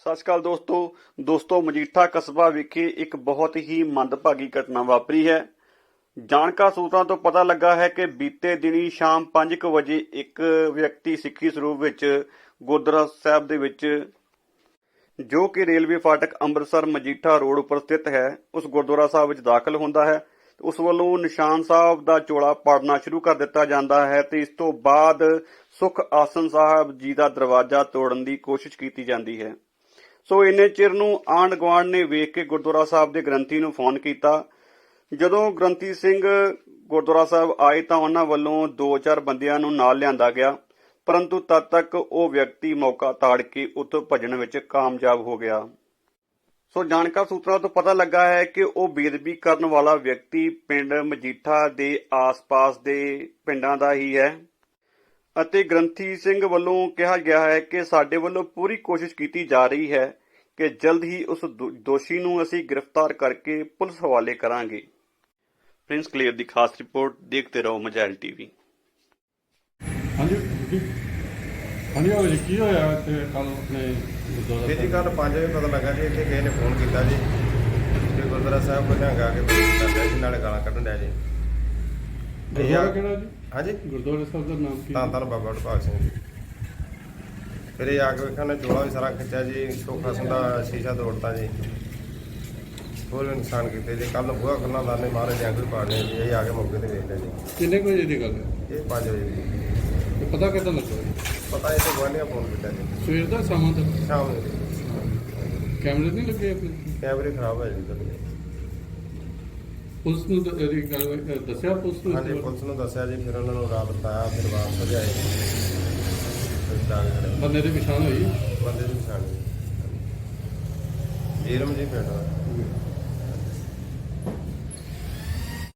ਸਤਿ ਸ਼੍ਰੀ ਅਕਾਲ ਦੋਸਤੋ। ਦੋਸਤੋ, ਮਜੀਠਾ ਕਸਬਾ ਵਿਖੇ ਇੱਕ ਬਹੁਤ ਹੀ ਮੰਦਭਾਗੀ ਘਟਨਾ ਵਾਪਰੀ ਹੈ। ਜਾਣਕਾਰ ਸੂਤਰਾਂ ਤੋਂ ਪਤਾ ਲੱਗਾ ਹੈ ਕਿ ਬੀਤੇ ਦਿਨੀ ਸ਼ਾਮ 5:00 ਵਜੇ ਇੱਕ ਵਿਅਕਤੀ ਸਿੱਖੀ ਸਰੂਪ ਵਿੱਚ ਗੁਰਦੁਆਰਾ ਸਾਹਿਬ ਦੇ ਵਿੱਚ, ਜੋ ਕਿ ਰੇਲਵੇ ਫਾਟਕ ਅੰਮ੍ਰਿਤਸਰ ਮਜੀਠਾ ਰੋਡ ਉੱਪਰ ਸਥਿਤ ਹੈ, ਉਸ ਗੁਰਦੁਆਰਾ ਸਾਹਿਬ ਵਿੱਚ ਦਾਖਲ ਹੁੰਦਾ ਹੈ। ਉਸ ਵੱਲੋਂ ਨਿਸ਼ਾਨ ਸਾਹਿਬ ਦਾ ਚੋਲਾ ਪੜਨਾ ਸ਼ੁਰੂ ਕਰ ਦਿੱਤਾ ਜਾਂਦਾ ਹੈ ਤੇ ਇਸ ਤੋਂ ਬਾਅਦ ਸੁਖ ਆਸਨ ਸਾਹਿਬ ਜੀ ਦਾ ਦਰਵਾਜ਼ਾ ਤੋੜਨ ਦੀ ਕੋਸ਼ਿਸ਼ ਕੀਤੀ ਜਾਂਦੀ ਹੈ। ਸੋ ਇੰਨੇ ਚਿਰ ਨੂੰ ਆਂਢ ਗੁਆਂਢ ਨੇ ਵੇਖ ਕੇ ਗੁਰਦੁਆਰਾ ਸਾਹਿਬ ਦੇ ਗ੍ਰੰਥੀ ਨੂੰ ਫੋਨ ਕੀਤਾ। ਜਦੋਂ ਗ੍ਰੰਥੀ ਸਿੰਘ ਗੁਰਦੁਆਰਾ ਸਾਹਿਬ ਆਏ ਤਾਂ ਉਹਨਾਂ ਵੱਲੋਂ ਦੋ ਚਾਰ ਬੰਦਿਆਂ ਨੂੰ ਨਾਲ ਲਿਆਂਦਾ ਗਿਆ, ਪਰੰਤੂ ਤਦ ਤੱਕ ਉਹ ਵਿਅਕਤੀ ਮੌਕਾ ਤਾੜ ਕੇ ਉੱਥੋਂ ਭੱਜਣ ਵਿੱਚ ਕਾਮਯਾਬ ਹੋ ਗਿਆ। ਸੋ ਜਾਣਕਾਰ ਸੂਤਰਾਂ ਤੋਂ ਪਤਾ ਲੱਗਾ ਹੈ ਕਿ ਉਹ ਬੇਦਬੀ ਕਰਨ ਵਾਲਾ ਵਿਅਕਤੀ ਪਿੰਡ ਮਜੀਠਾ ਦੇ ਆਸ-ਪਾਸ ਦੇ ਪਿੰਡਾਂ ਦਾ ਹੀ ਹੈ। ਅਤੇ ਗ੍ਰੰਥੀ ਸਿੰਘ ਵੱਲੋਂ ਕਿਹਾ ਗਿਆ ਹੈ ਕਿ ਸਾਡੇ ਵੱਲੋਂ ਪੂਰੀ ਕੋਸ਼ਿਸ਼ ਕੀਤੀ ਜਾ ਰਹੀ ਹੈ ਕਿ ਜਲਦ ਹੀ ਉਸ ਦੋਸ਼ੀ ਨੂੰ ਅਸੀਂ ਗ੍ਰਿਫਤਾਰ ਕਰਕੇ ਪੁਲਿਸ ਹਵਾਲੇ ਕਰਾਂਗੇ। ਪ੍ਰਿੰਸ ਕਲੀਅਰ ਦੀ ਖਾਸ ਰਿਪੋਰਟ ਦੇਖਦੇ ਰਹੋ ਮਜੈਲ ਟੀਵੀ। ਹਾਂਜੀ ਹਾਂਜੀ ਉਹ ਜੀ ਕੀ ਹੋਇਆ ਤੇ ਕੱਲ ਆਪਣੇ ਗੁਰਦੁਆਰਾ ਜੀ? ਕੱਲ 5 ਵਜੇ ਪਤਾ ਲੱਗਾ ਜੀ ਇੱਥੇ ਕਿਸੇ ਨੇ ਫੋਨ ਕੀਤਾ ਜੀ ਕਿ ਗੁਰਦੁਆਰਾ ਸਾਹਿਬ ਕੋਲ ਆ ਕੇ ਬੇਇੱਜ਼ਤੀ ਕਰ ਰਿਹਾ ਜੀ ਨਾਲੇ ਗਾਲਾਂ ਕੱਢਣ ਡਿਆ ਜੀ। ਗੁਰਦੁਆਰਾ ਕਿਹੜਾ ਜੀ? ਹਾਂਜੀ। ਗੁਰਦੁਆਰਾ ਸਾਹਿਬ ਦਾ ਨਾਮ ਕੀ ਤਾਂ ਤਾਂ ਬਾਬਾ ਢਪਾਲ ਸਿੰਘ ਜੀ। ਫਿਰ ਇਹ ਆ ਕੇ ਵੇਖਿਆ ਨੇ ਚੋਲਾ ਵੀ ਸਾਰਾ ਖਿੱਚਿਆ ਜੀ ਸੋਖਾ ਸੰਦਾ ਸ਼ੀਸ਼ਾ ਤੋੜਤਾ ਜੀ। ਹੋਰ ਵੀ ਨੁਕਸਾਨ ਕੀਤੇ ਜੀ। ਕੱਲ ਨੂੰ ਬੂਹਾ ਖੁੱਲ੍ਹਾ ਦਾਨੇ ਮਾਰੇ ਜੰਗ ਵੀ ਪਾੜਨੇ ਜੀ। ਇਹ ਆ ਕੇ ਮੌਕੇ ਤੇ ਵੇਖ ਲਿਆ ਜੀ। ਕਿੰਨੇ ਕੁ ਵਜੇ ਦੀ ਗੱਲ ਹੈ? ਇਹ 5 ਵਜੇ ਜੀ ਤੇ ਪਤਾ ਕਿੱਦਾਂ ਲੱਗਾ ਜੀ? ਪਤਾ ਇਹ ਤੇ ਗਵਾਂਢੀਆਂ ਫੋਨ ਕੀਤਾ ਜੀ। ਸਵੇਰ ਦਾ ਸ਼ਾਮਾਂ ਤੱਕ? ਸ਼ਾਮ ਨੂੰ। ਜੀ। ਕੈਮਰੇ ਨਹੀਂ ਲੱਗੇ ਆਪਣੇ? ਕੈਮਰੇ ਖਰਾਬ ਹੋਏ ਜੀ। ਤੁਹਾਡੇ ਪੁਲਿਸ ਨੂੰ ਦ- ਇਹਦੀ ਗੱਲ ਅਹ ਦੱਸਿਆ ਪੁਲਿਸ ਨੂੰ ਹਾਂਜੀ ਪੁਲਿਸ ਨੂੰ ਦੱਸਿਆ ਜੀ ਫਿਰ ਉਹਨਾਂ ਨੂੰ ਰਾਤ ਬਤਾਇਆ ਫਿਰ ਵਾਪਸ ਭਜਾਏ। ਫਿਰ ਖੜੇ ਬੰਦੇ ਦੀ ਪਛਾਣ ਹੋਈ? ਬੰਦੇ ਦੀ ਪਛਾਣ ਵੀਰਮ ਜੀ ਪਿੰਡ ਦਾ